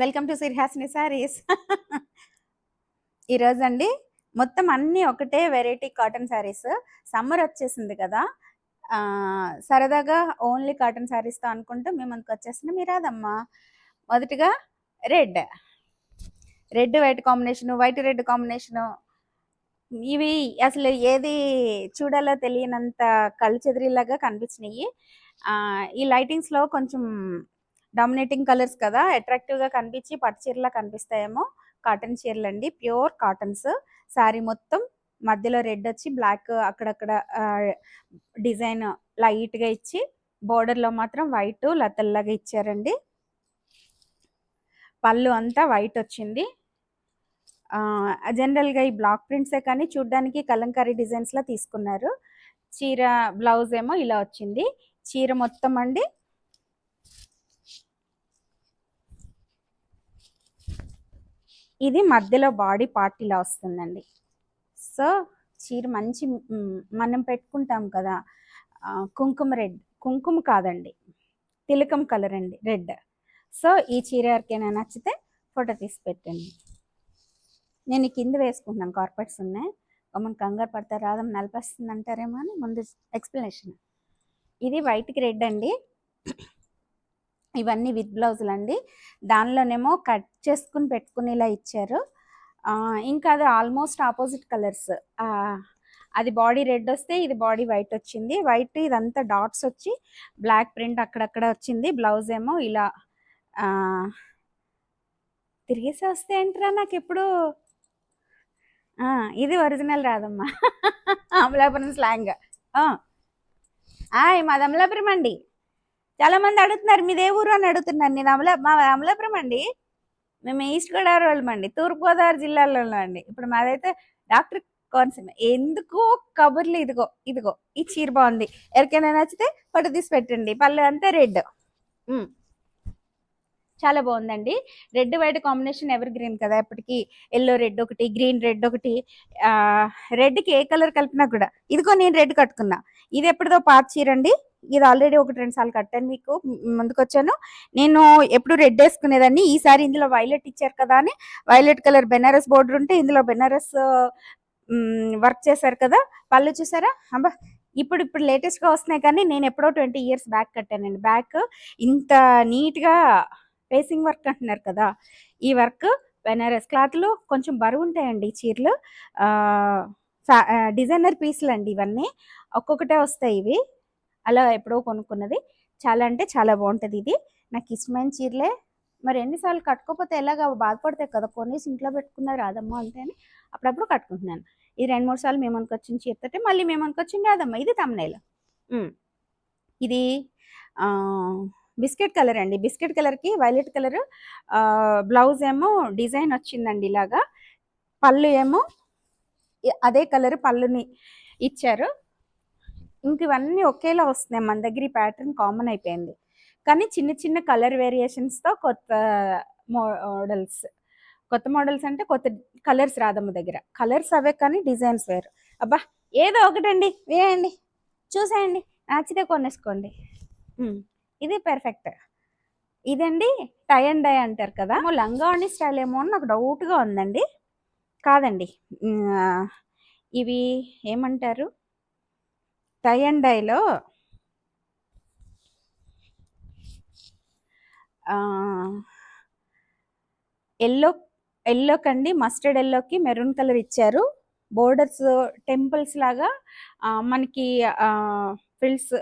Welcome to Sirihasini saris ఈరోజు అండి మొత్తం అన్నీ ఒకటే వెరైటీ కాటన్ శారీస్ సమ్మర్ వచ్చేసింది కదా. సరదాగా ఓన్లీ కాటన్ శారీస్తో అనుకుంటూ మేము మనకు వచ్చేసిన మీరాదమ్మా మొదటిగా red. Red white combination white red combination. ఇవి అసలు ఏది చూడాలో తెలియనంత కళ్ళు చెదిరిలాగా కనిపించినాయి. ఈ లైటింగ్స్లో కొంచెం డామినేటింగ్ కలర్స్ కదా అట్రాక్టివ్గా కనిపించి పట్టు చీరలా కనిపిస్తాయేమో. కాటన్ చీరలు అండి ప్యూర్ కాటన్స్. శారీ మొత్తం మధ్యలో రెడ్ వచ్చి బ్లాక్ అక్కడక్కడ డిజైన్ లైట్గా ఇచ్చి బోర్డర్లో మాత్రం వైట్ లతల్లాగా ఇచ్చారండి. పళ్ళు అంతా వైట్ వచ్చింది. జనరల్గా ఈ బ్లాక్ ప్రింట్సే కానీ చూడ్డానికి కలంకారీ డిజైన్స్లో తీసుకున్నారు. చీర బ్లౌజ్ ఏమో ఇలా వచ్చింది. చీర మొత్తం అండి ఇది మధ్యలో బాడీ పార్ట్ ఇలా వస్తుందండి. సో చీర మంచి మనం పెట్టుకుంటాం కదా కుంకుమ రెడ్ కుంకుమ కాదండి తిలకం కలర్ అండి రెడ్. సో ఈ చీర ఎవరికైనా నచ్చితే ఫోటో తీసి పెట్టండి. నేను కింద వేసుకుంటున్నాను కార్పెట్స్ ఉన్నాయి. మన కంగారు పడతారు రాదం నలిపేస్తుంది అంటారేమో అని ముందు ఎక్స్ప్లెనేషన్ ఇది వైట్కి రెడ్ అండి. ఇవన్నీ విత్ బ్లౌజులు అండి. దానిలోనేమో కట్ చేసుకుని పెట్టుకునేలా ఇచ్చారు. ఇంకా అది ఆల్మోస్ట్ ఆపోజిట్ కలర్స్. అది బాడీ రెడ్ వస్తే ఇది బాడీ వైట్ వచ్చింది. వైట్ ఇదంతా డాట్స్ వచ్చి బ్లాక్ ప్రింట్ అక్కడక్కడ వచ్చింది. బ్లౌజ్ ఏమో ఇలా తిరిగేసి వస్తే ఏంట్రా నాకు ఎప్పుడు ఇది ఒరిజినల్ రాదమ్మా. అమలాపురం స్లాంగ్. మాది అమలాపురం అండి. చాలా మంది అడుగుతున్నారు మీదే ఊరు అని అడుగుతున్నారు. నేను అమలా మా అమలాపురం అండి. మేము ఈస్ట్ గోదావరి వాళ్ళం అండి. తూర్పుగోదావరి జిల్లాలో అండి. ఇప్పుడు మాదైతే డాక్టర్ కోనసీమ. ఎందుకో కబుర్లు ఇదిగో ఇదిగో ఈ చీర బాగుంది. ఎవరికైనా నచ్చితే ఫోటో తీసి పెట్టండి. పళ్ళు అంతా రెడ్. చాలా బాగుందండి. Red white combination evergreen కదా ఎప్పటికీ. ఎల్లో రెడ్ ఒకటి గ్రీన్ రెడ్ ఒకటి. రెడ్కి ఏ కలర్ కలిపినా కూడా. ఇదిగో నేను రెడ్ కట్టుకున్నా. ఇది ఎప్పటిదో పాత చీర అండి. ఇది ఆల్రెడీ ఒకటి రెండు సార్లు కట్టాను మీకు. ముందుకొచ్చాను. నేను ఎప్పుడు రెడ్ వేసుకునేదాన్ని. ఈసారి ఇందులో వైలెట్ ఇచ్చారు కదా అని. వైలెట్ కలర్ బెనారస్ బోర్డర్ ఉంటే ఇందులో బెనారస్ వర్క్ చేశారు కదా. పళ్ళు చూసారా? అబ్బా! ఇప్పుడు ఇప్పుడు లేటెస్ట్గా వస్తున్నాయి కానీ నేను ఎప్పుడో ట్వంటీ ఇయర్స్ బ్యాక్ కట్టానండి. బ్యాక్ ఇంత నీట్గా ఫేసింగ్ వర్క్ అంటున్నారు కదా. ఈ వర్క్ బెనారస్ క్లాత్లు కొంచెం బరువు ఉంటాయండి చీరలు. డిజైనర్ పీసులు అండి ఇవన్నీ. ఒక్కొక్కటే వస్తాయి ఇవి. అలా ఎప్పుడో కొనుక్కున్నది. చాలా అంటే చాలా బాగుంటుంది ఇది. నాకు ఇష్టమైన చీరలే. మరి ఎన్నిసార్లు కట్టుకోకపోతే ఎలాగా బాధపడతాయి కదా కొనేసి ఇంట్లో పెట్టుకున్నారు రాదమ్మా అంటే అని అప్పుడప్పుడు కట్టుకుంటున్నాను. ఇది రెండు మూడు సార్లు మేము అనుకొచ్చిన చీరతోటి మళ్ళీ మేము అనుకొచ్చింది రాదమ్మా ఇది తమ్నేల్. ఇది బిస్కెట్ కలర్ అండి. బిస్కెట్ కలర్కి వైలెట్ కలర్ బ్లౌజ్ ఏమో డిజైన్ వచ్చిందండి ఇలాగా. పళ్ళు ఏమో అదే కలర్ పళ్ళుని ఇచ్చారు. ఇంక ఇవన్నీ ఒకేలా వస్తున్నాయి. మన దగ్గర ఈ ప్యాటర్న్ కామన్ అయిపోయింది. కానీ చిన్న చిన్న కలర్ వేరియేషన్స్తో కొత్త మోడల్స్ కొత్త మోడల్స్ అంటే కొత్త కలర్స్ రాదమ్మ దగ్గర. కలర్స్ అవే కానీ డిజైన్స్ వేరు. అబ్బా ఏదో ఒకటండి. వేయండి. చూసేయండి. నచ్చితే కొనేసుకోండి. ఇది పెర్ఫెక్ట్ ఇదండి టై అండ్ డై అంటారు కదా. లంగాణి లంగావణి స్టైల్ ఏమో అని నాకు డౌట్గా ఉందండి. కాదండి. ఇవి ఏమంటారు? టై అండ్ డైలో ఎల్లో ఎల్లో కండి మస్టర్డ్ ఎల్లోకి మెరూన్ కలర్ ఇచ్చారు. బోర్డర్స్ టెంపుల్స్ లాగా మనకి ఫిల్స్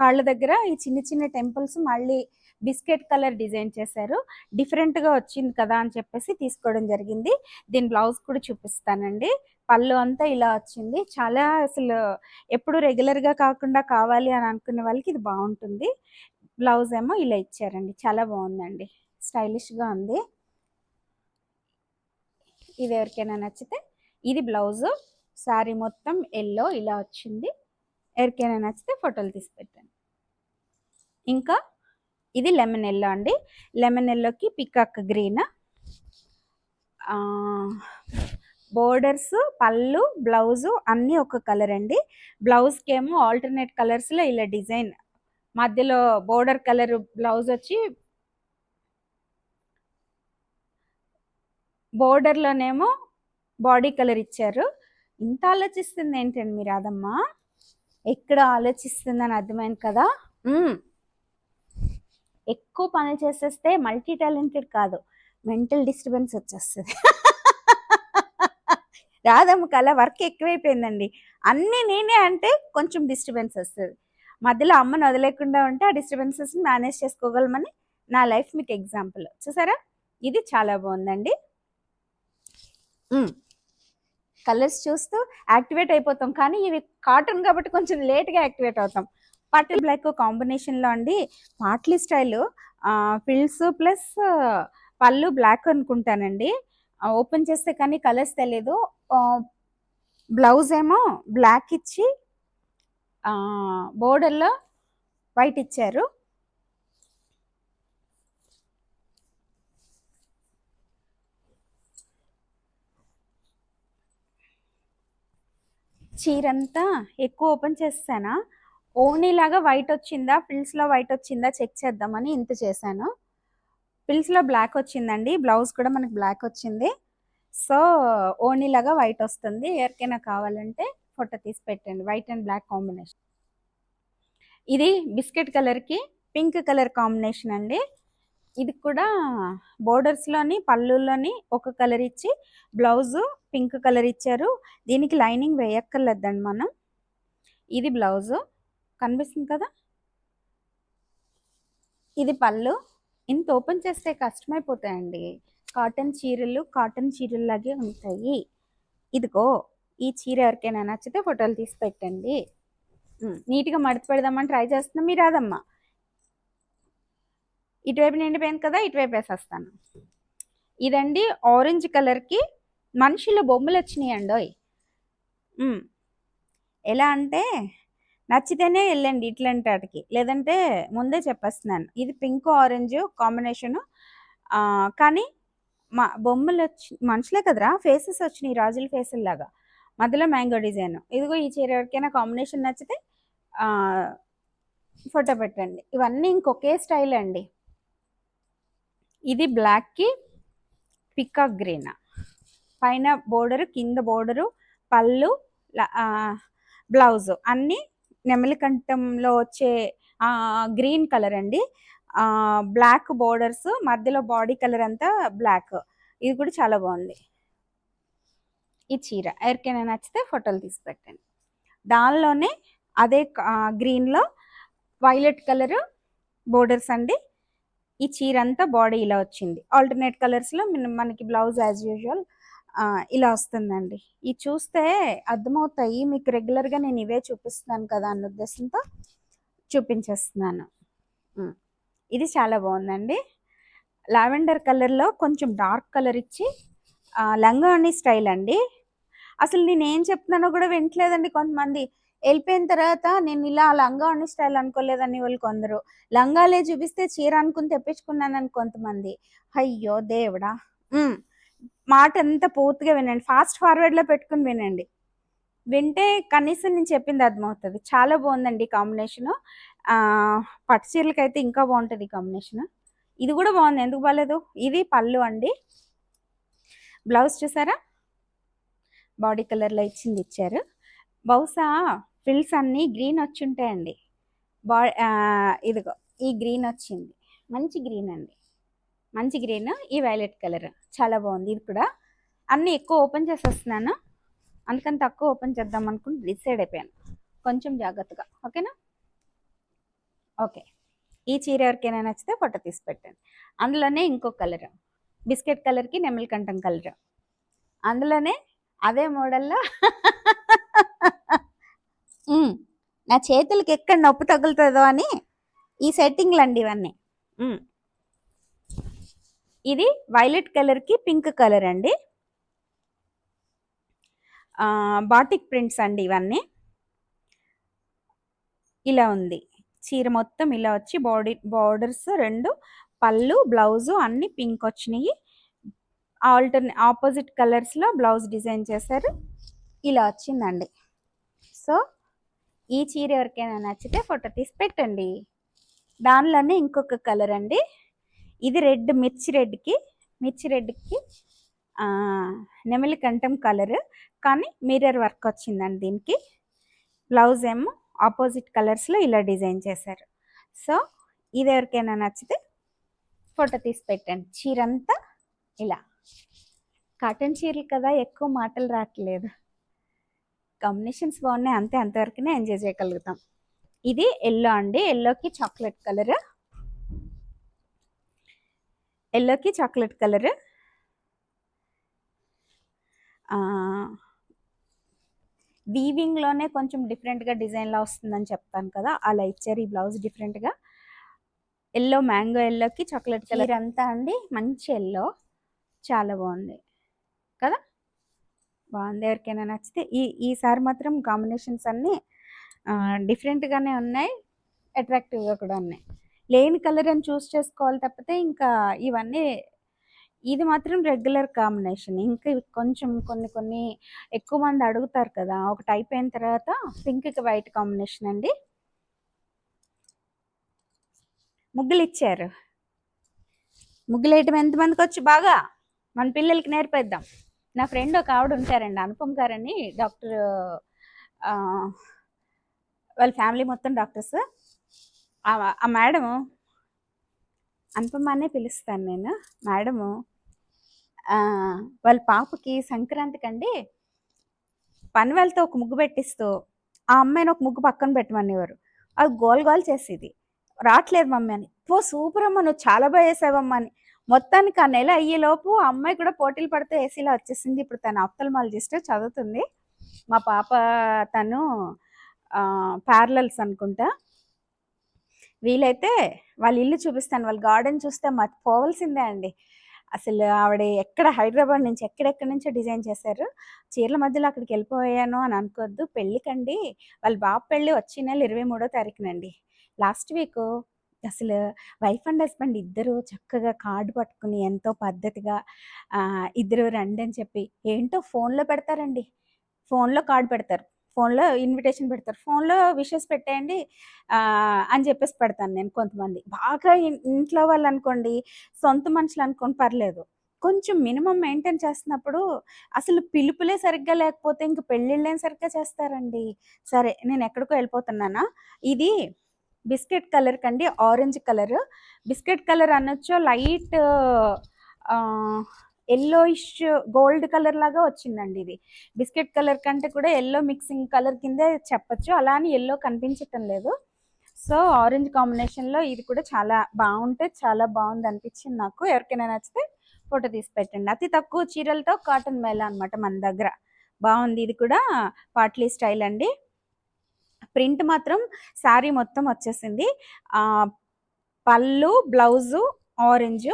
కాళ్ళ దగ్గర ఈ చిన్న చిన్న టెంపుల్స్ మళ్ళీ బిస్కెట్ కలర్ డిజైన్ చేశారు. డిఫరెంట్గా వచ్చింది కదా అని చెప్పేసి తీసుకోవడం జరిగింది. దీని బ్లౌజ్ కూడా చూపిస్తానండి. పళ్ళు అంతా ఇలా వచ్చింది. చాలా అసలు ఎప్పుడు రెగ్యులర్గా కాకుండా కావాలి అని అనుకునే వాళ్ళకి ఇది బాగుంటుంది. బ్లౌజ్ ఏమో ఇలా ఇచ్చారండి. చాలా బాగుందండి. స్టైలిష్గా ఉంది. ఇది ఎవరికైనా నచ్చితే ఇది బ్లౌజు. శారీ మొత్తం ఎల్లో ఇలా వచ్చింది. ఎవరికైనా నచ్చితే ఫోటోలు తీసి పెట్టండి. ఇంకా ఇది లెమన్ ఎల్లో అండి. లెమన్ ఎల్లోకి పికాక్ గ్రీన్. బోర్డర్స్ పళ్ళు బ్లౌజు అన్నీ ఒక కలర్ అండి. బ్లౌజ్కి ఏమో ఆల్టర్నేట్ కలర్స్లో ఇలా డిజైన్ మధ్యలో బోర్డర్ కలర్ బ్లౌజ్ వచ్చి బోర్డర్లోనేమో బాడీ కలర్ ఇచ్చారు. ఇంత ఆలోచిస్తుంది ఏంటండి మీరు అదమ్మా ఎక్కడ ఆలోచిస్తుందని అర్థమైంది కదా? ఎక్కువ పనులు చేసేస్తే మల్టీ టాలెంటెడ్ కాదు. మెంటల్ డిస్టర్బెన్స్ వచ్చేస్తుంది. రాధమ్మకి కల వర్క్ ఎక్కువైపోయిందండి. అన్నీ నేనే అంటే కొంచెం డిస్టర్బెన్స్ వస్తుంది మధ్యలో అమ్మను వదిలేకుండా ఉంటే ఆ డిస్టర్బెన్సెస్ని మేనేజ్ చేసుకోగలమని నా లైఫ్ మీకు ఎగ్జాంపుల్. చూసారా? ఇది చాలా బాగుందండి. కలర్స్ చూస్తూ యాక్టివేట్ అయిపోతాం. కానీ ఇవి కాటన్ కాబట్టి కొంచెం లేట్గా యాక్టివేట్ అవుతాం. పట్టు బ్లాక్ కాంబినేషన్లో అండి పాట్లీ స్టైల్ ఫిల్స్ ప్లస్ పళ్ళు బ్లాక్ అనుకుంటానండి. ఓపెన్ చేస్తే కానీ కలర్స్ తెలియదు బ్లౌజ్ ఏమో బ్లాక్ ఇచ్చి బోర్డర్లో వైట్ ఇచ్చారు. చీరంతా ఎక్కువ ఓపెన్ చేస్తానా? ఓనీ లాగా వైట్ వచ్చిందా ఫిల్స్లో వైట్ వచ్చిందా? చెక్ చేద్దామని ఇంత చేశాను. పిల్స్లో బ్లాక్ వచ్చిందండి. బ్లౌజ్ కూడా మనకి బ్లాక్ వచ్చింది. సో ఓనీ లాగా వైట్ వస్తుంది. ఎవరికైనా కావాలంటే ఫోటో తీసి పెట్టండి. White and black combination. ఇది బిస్కెట్ కలర్కి పింక్ కలర్ కాంబినేషన్ అండి. ఇది కూడా బోర్డర్స్లోని పళ్ళుల్లోని ఒక కలర్ ఇచ్చి బ్లౌజు పింక్ కలర్ ఇచ్చారు. దీనికి లైనింగ్ వేయక్కర్లేదండి మనం. ఇది బ్లౌజు. కనిపిస్తుంది కదా? ఇది పళ్ళు. ఇంత ఓపెన్ చేస్తే కష్టమైపోతాయండి. కాటన్ చీరలు కాటన్ చీరల్లాగే ఉంటాయి. ఇదిగో ఈ చీర ఎవరికైనా నచ్చితే ఫోటోలు తీసి పెట్టండి. నీట్గా మడత పెడదామని ట్రై చేస్తున్నా మీరు రాదమ్మా. ఇటువైపు నిండిపోయింది కదా ఇటువైపు వేసేస్తాను. ఇదండి ఆరెంజ్ కలర్కి మనుషుల బొమ్మలు వచ్చినాయండి ఓయ్ ఎలా అంటే నచ్చితేనే వెళ్ళండి ఇట్లాంటి వాటికి. లేదంటే ముందే చెప్పేస్తున్నాను. ఇది పింక్ ఆరెంజ్ కాంబినేషను. కానీ మా బొమ్మలు వచ్చి మనుషులే కదరా? ఫేసెస్ వచ్చినాయి రాజుల ఫేసుల లాగా. మధ్యలో మ్యాంగో డిజైన్. ఇదిగో ఈ చీర ఎవరికైనా కాంబినేషన్ నచ్చితే ఫోటో పెట్టండి. ఇవన్నీ ఇంకొకే స్టైల్ అండి. ఇది బ్లాక్కి పికాక్ గ్రీన్. పైన బోర్డరు కింద బోర్డరు పళ్ళు బ్లౌజ్ అన్నీ నెమలి కంఠంలో వచ్చే గ్రీన్ కలర్ అండి. బ్లాక్ బోర్డర్స్ మధ్యలో బాడీ కలర్ అంతా బ్లాక్. ఇది కూడా చాలా బాగుంది. ఈ చీర. ఎవరికైనా నచ్చితే ఫోటోలు తీసి పెట్టండి. దానిలోనే అదే గ్రీన్లో వైలెట్ కలర్ బోర్డర్స్ అండి. ఈ చీర అంతా బాడీ ఇలా వచ్చింది. ఆల్టర్నేట్ కలర్స్లో మనకి బ్లౌజ్ యాజ్ యూజువల్ ఇలా వస్తుందండి. ఇది చూస్తే అర్థమవుతాయి. మీకు రెగ్యులర్గా నేను ఇవే చూపిస్తున్నాను కదా అన్న ఉద్దేశంతో చూపించేస్తున్నాను. ఇది చాలా బాగుందండి. లావెండర్ కలర్లో కొంచెం డార్క్ కలర్ ఇచ్చి లంగాణి లంగాని స్టైల్ అండి. అసలు నేను ఏం చెప్తున్నానో కూడా వింటలేదండి కొంతమంది. వెళ్ళిపోయిన తర్వాత నేను ఇలా లంగాణి స్టైల్ అనుకోలేదని వాళ్ళు కొందరు. లంగాలే చూపిస్తే చీర అనుకుని తెప్పించుకున్నానని కొంతమంది. అయ్యో దేవుడా! మాట అంతా పూర్తిగా వినండి. ఫాస్ట్ ఫార్వర్డ్లో పెట్టుకుని వినండి. వింటే కనీసం నేను చెప్పింది అర్థమవుతుంది. చాలా బాగుందండి కాంబినేషను. పట్టు చీరలకి అయితే ఇంకా బాగుంటుంది ఈ కాంబినేషన్. ఇది కూడా బాగుంది. ఎందుకు బాగాలేదు? ఇది పళ్ళు అండి. బ్లౌజ్ చూసారా? బాడీ కలర్లో ఇచ్చింది ఇచ్చారు. బహుశా ఫిల్స్ అన్నీ గ్రీన్ వచ్చి ఉంటాయండి. బా ఇదిగో ఈ గ్రీన్ వచ్చింది. మంచి గ్రీన్ అండి. మంచి గ్రీన్ ఈ వైలెట్ కలర్. చాలా బాగుంది ఇది కూడా. అన్నీ ఎక్కువ ఓపెన్ చేసేస్తున్నాను. అందుకని తక్కువ ఓపెన్ చేద్దాం అనుకుని డిసైడ్ అయిపోయాను. కొంచెం జాగ్రత్తగా. ఓకేనా? ఓకే. ఈ చీర ఎవరికైనా నచ్చితే ఫోటో తీసి పెట్టండి. అందులోనే ఇంకో కలర్. బిస్కెట్ కలర్కి నెమలి కంఠం కలర్. అందులోనే అదే మోడల్లో నా చేతులకి ఎక్కడ నొప్పి తగులుతుందో అని ఈ సెట్టింగ్లు అండి ఇవన్నీ ఇది వైలెట్ కలర్కి పింక్ కలర్ అండి. బాటిక్ ప్రింట్స్ అండి ఇవన్నీ. ఇలా ఉంది. చీర మొత్తం ఇలా వచ్చి బాడీ బార్డర్స్ రెండు పళ్ళు బ్లౌజు అన్నీ పింక్ వచ్చినాయి. ఆల్టర్నే ఆపోజిట్ కలర్స్లో బ్లౌజ్ డిజైన్ చేశారు. ఇలా వచ్చిందండి. సో ఈ చీర ఎవరికైనా నచ్చితే ఫోటో తీసి పెట్టండి. దానిలోనే ఇంకొక కలర్ అండి. ఇది రెడ్ మిర్చి రెడ్కి మిర్చి రెడ్కి నెమలి కంఠం కలర్. కానీ మిర్రర్ వర్క్ వచ్చిందండి దీనికి. బ్లౌజ్ ఏమో ఆపోజిట్ కలర్స్లో ఇలా డిజైన్ చేశారు. సో ఇది ఎవరికైనా నచ్చితే ఫోటో తీసి పెట్టండి. చీర అంతా ఇలా. కాటన్ చీరలు కదా ఎక్కువ మాటలు రావట్లేదు కాంబినేషన్స్ బాగున్నాయి. అంతే అంతవరకునే ఎంజాయ్ చేయగలుగుతాం. ఇది ఎల్లో అండి. ఎల్లోకి చాక్లెట్ కలర్. ఎల్లోకి చాక్లెట్ కలర్. వీవింగ్లోనే కొంచెం డిఫరెంట్గా డిజైన్లా వస్తుందని చెప్తాను కదా అలా ఇచ్చారు ఈ బ్లౌజ్ డిఫరెంట్గా ఎల్లో మ్యాంగో ఎల్లోకి చాక్లెట్ కలర్ అంతా అండి మంచి ఎల్లో. చాలా బాగుంది. కదా? బాగుంది. ఎవరికైనా నచ్చితే ఈ ఈసారి మాత్రం కాంబినేషన్స్ అన్నీ డిఫరెంట్గానే ఉన్నాయి అట్రాక్టివ్గా కూడా ఉన్నాయి. లేని కలర్ అని చూస్ చేసుకోవాలి తప్పితే ఇంకా ఇవన్నీ ఇది మాత్రం రెగ్యులర్ కాంబినేషన్ ఇంకా కొంచెం కొన్ని కొన్ని ఎక్కువ మంది అడుగుతారు కదా ఒకటి అయిపోయిన తర్వాత పింక్కి వైట్ కాంబినేషన్ అండి. ముగ్గులు ఇచ్చారు. ముగ్గులు వేయటం ఎంతమందికి వచ్చి బాగా? మన పిల్లలకి నేర్పేద్దాం. నా ఫ్రెండ్ ఒక ఆవిడ ఉంటారండి అనుపమ్ గారని డాక్టర్ వాళ్ళ ఫ్యామిలీ మొత్తం డాక్టర్స్. ఆ మేడము అనుపమ అనే పిలుస్తాను నేను. మేడము వాళ్ళ పాపకి సంక్రాంతికి అండి పనివాళ్ళతో ఒక ముగ్గు పెట్టిస్తూ ఆ అమ్మాయిని ఒక ముగ్గు పక్కన పెట్టమనేవారు. అది గోల్ గోల్ చేసేది. రావట్లేదు మమ్మీ అని. పో సూపర్ అమ్మ నువ్వు చాలా బాగా వేసావమ్మా అని. మొత్తానికి ఆ నెల అయ్యేలోపు ఆ అమ్మాయి కూడా పోటీలు పడితే ఏసీలో వచ్చేసింది. ఇప్పుడు తను ఆప్థల్మాలజిస్ట్ చదువుతుంది. మా పాప తను ప్యారలల్స్ అనుకుంటా. వీలైతే వాళ్ళ ఇల్లు చూపిస్తాను. వాళ్ళ గార్డెన్ చూస్తే మాకు పోవలసిందే అండి. అసలు ఆవిడ ఎక్కడ హైదరాబాద్ నుంచి ఎక్కడెక్కడి నుంచో డిజైన్ చేశారు. చీరల మధ్యలో అక్కడికి వెళ్ళిపోయాను అని అనుకోవద్దు. పెళ్ళికండి. వాళ్ళ బాబు పెళ్ళి వచ్చే నెల ఇరవై మూడో తారీఖునండి. లాస్ట్ వీక్ అసలు వైఫ్ అండ్ హస్బెండ్ ఇద్దరు చక్కగా కార్డు పట్టుకుని ఎంతో పద్ధతిగా ఇద్దరు రండి అని చెప్పి ఏంటో ఫోన్లో పెడతారండి. ఫోన్లో కార్డు పెడతారు. ఫోన్లో ఇన్విటేషన్ పెడతారు. ఫోన్లో విషెస్ పెట్టేయండి అని చెప్పేసి పెడతాను నేను కొంతమంది. బాగా ఇంట్లో వాళ్ళు అనుకోండి సొంత మనుషులు అనుకోని పర్లేదు. కొంచెం మినిమం మెయింటైన్ చేస్తున్నప్పుడు అసలు పిలుపులే సరిగ్గా లేకపోతే ఇంక పెళ్ళిళ్ళేం సరిగ్గా చేస్తారండి? సరే నేను ఎక్కడికో వెళ్ళిపోతున్నానా? ఇది బిస్కెట్ కలర్ కండి ఆరెంజ్ కలర్. బిస్కెట్ కలర్ అనొచ్చు లైట్ ఎల్లోయిష్ గోల్డ్ కలర్ లాగా వచ్చిందండి ఇది. బిస్కెట్ కలర్ కంటే కూడా ఎల్లో మిక్సింగ్ కలర్ కిందే చెప్పచ్చు. అలా అని ఎల్లో కనిపించటం లేదు. సో ఆరెంజ్ కాంబినేషన్లో ఇది కూడా చాలా బాగుంటే చాలా బాగుంది అనిపించింది నాకు. ఎవరికైనా నచ్చితే ఫోటో తీసి పెట్టండి. అతి తక్కువ చీరలతో కాటన్ మేళ అన్నమాట మన దగ్గర. బాగుంది ఇది కూడా పాట్లీ స్టైల్ అండి. ప్రింట్ మాత్రం శారీ మొత్తం వచ్చేసింది. పళ్ళు బ్లౌజు ఆరెంజ్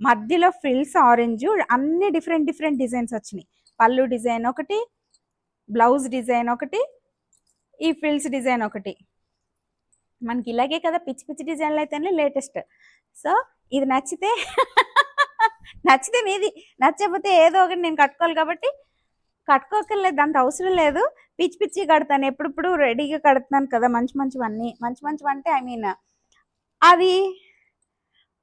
మధ్యలో ఫ్రిల్స్ ఆరెంజ్ అన్ని డిఫరెంట్ డిఫరెంట్ డిజైన్స్ వచ్చినాయి. పళ్ళు డిజైన్ ఒకటి బ్లౌజ్ డిజైన్ ఒకటి ఈ ఫ్రిల్స్ డిజైన్ ఒకటి. మనకి ఇలాగే కదా పిచ్చి పిచ్చి డిజైన్లు అయితేనే లేటెస్ట్. సో ఇది నచ్చితే నచ్చితే మీది. నచ్చకపోతే ఏదో ఒకటి నేను కట్టుకోవాలి కాబట్టి కట్టుకోకర్లేదు అంత అవసరం లేదు. పిచ్చి పిచ్చి కడతాను ఎప్పుడప్పుడు రెడీగా కడుతున్నాను కదా మంచి మంచివన్నీ. మంచి మంచివి అంటే ఐ మీన్ అది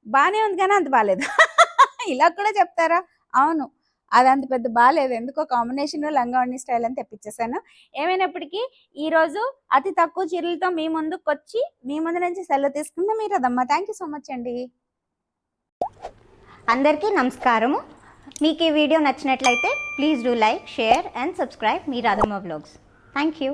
బాగానే ఉంది కానీ అంత బాగాలేదు ఇలా కూడా చెప్తారా? అవును. అది అంత పెద్ద బాగాలేదు ఎందుకో కాంబినేషన్ లంగావణి స్టైల్ అని తెప్పించేసాను ఏమైనప్పటికీ ఈరోజు అతి తక్కువ చీరలతో మీ ముందుకు వచ్చి మీ ముందు నుంచి సెలవు తీసుకుంటే మీరు అదమ్మా థ్యాంక్ యూ సో మచ్ అండి. అందరికీ నమస్కారము. మీకు ఈ వీడియో నచ్చినట్లయితే please do like share and subscribe me Radhamma blogs thank you